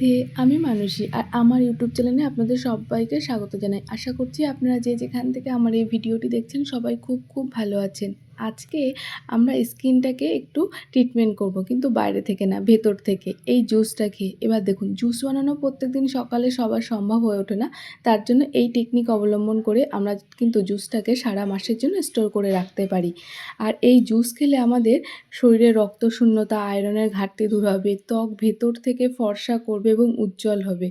ধে আমি মানসী। আর আমার ইউটিউব চ্যানেলে আপনাদের সবাইকে স্বাগত জানাই। আশা করছি আপনারা যে যেখান থেকে আমার এই ভিডিওটি দেখছেন সবাই খুব খুব ভালো আছেন। আজকে আমরা স্কিনটাকে একটু ট্রিটমেন্ট করব, কিন্তু বাইরে থেকে না, ভেতর থেকে। এই জুসটা খেয়ে। এবার দেখুন জুস বানানো প্রত্যেক দিন সকালে সবার সম্ভব হয়ে ওঠে না। তার জন্য এই টেকনিক অবলম্বন করে আমরা কিন্তু জুসটাকে সারা মাসের জন্য স্টোর করে রাখতে পারি। আর এই জুস খেলে আমাদের শরীরে রক্ত শূন্যতা আয়রনের ঘাটতি দূর হবে, ত্বক ভেতর থেকে ফর্সা করবে এবং উজ্জ্বল হবে।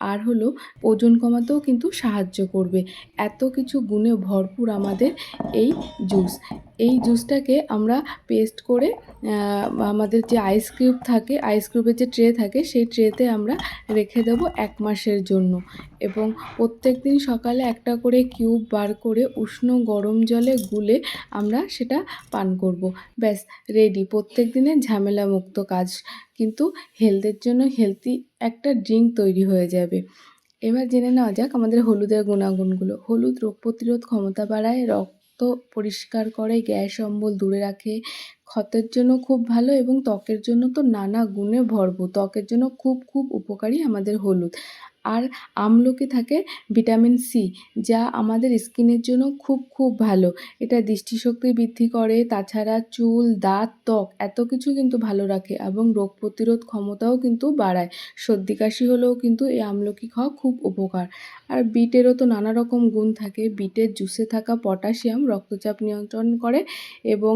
আর হলো ওজন কমাতেও কিন্তু সাহায্য করবে। এত কিছু গুণে ভরপুর আমাদের এই জুস এই জুসটাকে আমরা পেস্ট করে আমাদের যে আইস কিউব থাকে আইস কিউবের যে ট্রে থাকে, সেই ট্রেতে আমরা রেখে দেবো এক মাসের জন্য। এবং প্রত্যেক দিন সকালে একটা করে কিউব বার করে উষ্ণ গরম জলে গুলে আমরা সেটা পান করব। ব্যাস রেডি প্রত্যেক দিনের ঝামেলামুক্ত কাজ। কিন্তু হেলথের জন্য হেলদি একটা ড্রিঙ্ক তৈরি হয়ে যাবে। এবার জেনে নেওয়া যাক আমাদের হলুদের গুণাগুণগুলো। হলুদ রোগ প্রতিরোধ ক্ষমতা বাড়ায় রক্ত পরিষ্কার করে, গ্যাস অম্বল দূরে রাখে। ক্ষতের জন্য খুব ভালো এবং ত্বকের জন্য তো নানা গুণে ভরপুর। ত্বকের জন্য খুব খুব উপকারী আমাদের হলুদ। আর আমলকি থাকে ভিটামিন সি যা আমাদের স্কিনের জন্য খুব খুব ভালো। এটা দৃষ্টিশক্তি বৃদ্ধি করে, তাছাড়া চুল, দাঁত, ত্বক এত কিছু কিন্তু ভালো রাখে এবং রোগ প্রতিরোধ ক্ষমতাও কিন্তু বাড়ায়। সর্দি, কাশি হলেও কিন্তু এই আমলকি খাওয়া খুব উপকার। আর বিটেরও তো নানা রকম গুণ থাকে। বিটের জুসে থাকা পটাশিয়াম রক্তচাপ নিয়ন্ত্রণ করে এবং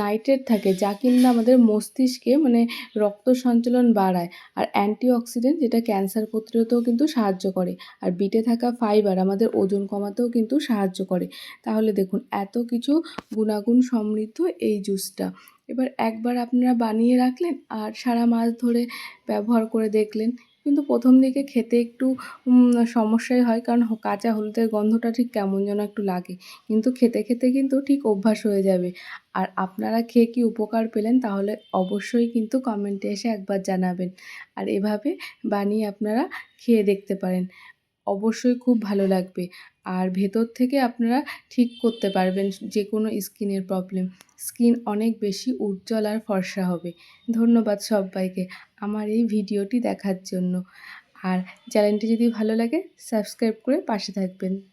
নাইট্রেট থাকে, যা কিনা আমাদের মস্তিষ্কে মানে রক্ত সঞ্চালন বাড়ায়। আর অ্যান্টিঅক্সিডেন্ট, যেটা ক্যান্সার প্রতিরোধেও কিন্তু সাহায্য করে। আর বিটে থাকা ফাইবার আমাদের ওজন কমাতেও কিন্তু সাহায্য করে। তাহলে দেখুন, এত কিছু গুণাগুণ সমৃদ্ধ এই জুসটা এবার একবার আপনারা বানিয়ে রাখলেন আর সারা মাস ধরে ব্যবহার করে দেখলেন কিন্তু প্রথম দিকে খেতে একটু সমস্যাই হয়। কারণ কাঁচা হলুদের গন্ধটা ঠিক কেমন যেন একটু লাগে। কিন্তু খেতে খেতে কিন্তু ঠিক অভ্যাস হয়ে যাবে। আর আপনারা খেয়ে কি উপকার পেলেন তাহলে অবশ্যই কিন্তু কমেন্টে এসে একবার জানাবেন। আর এভাবে বানিয়ে আপনারা খেয়ে দেখতে পারেন। অবশ্যই খুব ভালো লাগবে। আর ভেতর থেকে আপনারা ঠিক করতে পারবেন যে কোনো স্কিনের প্রবলেম। স্কিন অনেক বেশি উজ্জ্বল আর ফর্সা হবে। ধন্যবাদ সবাইকে আমার এই ভিডিওটি দেখার জন্য। আর চ্যানেলটি যদি ভালো লাগে, সাবস্ক্রাইব করে পাশে থাকবেন।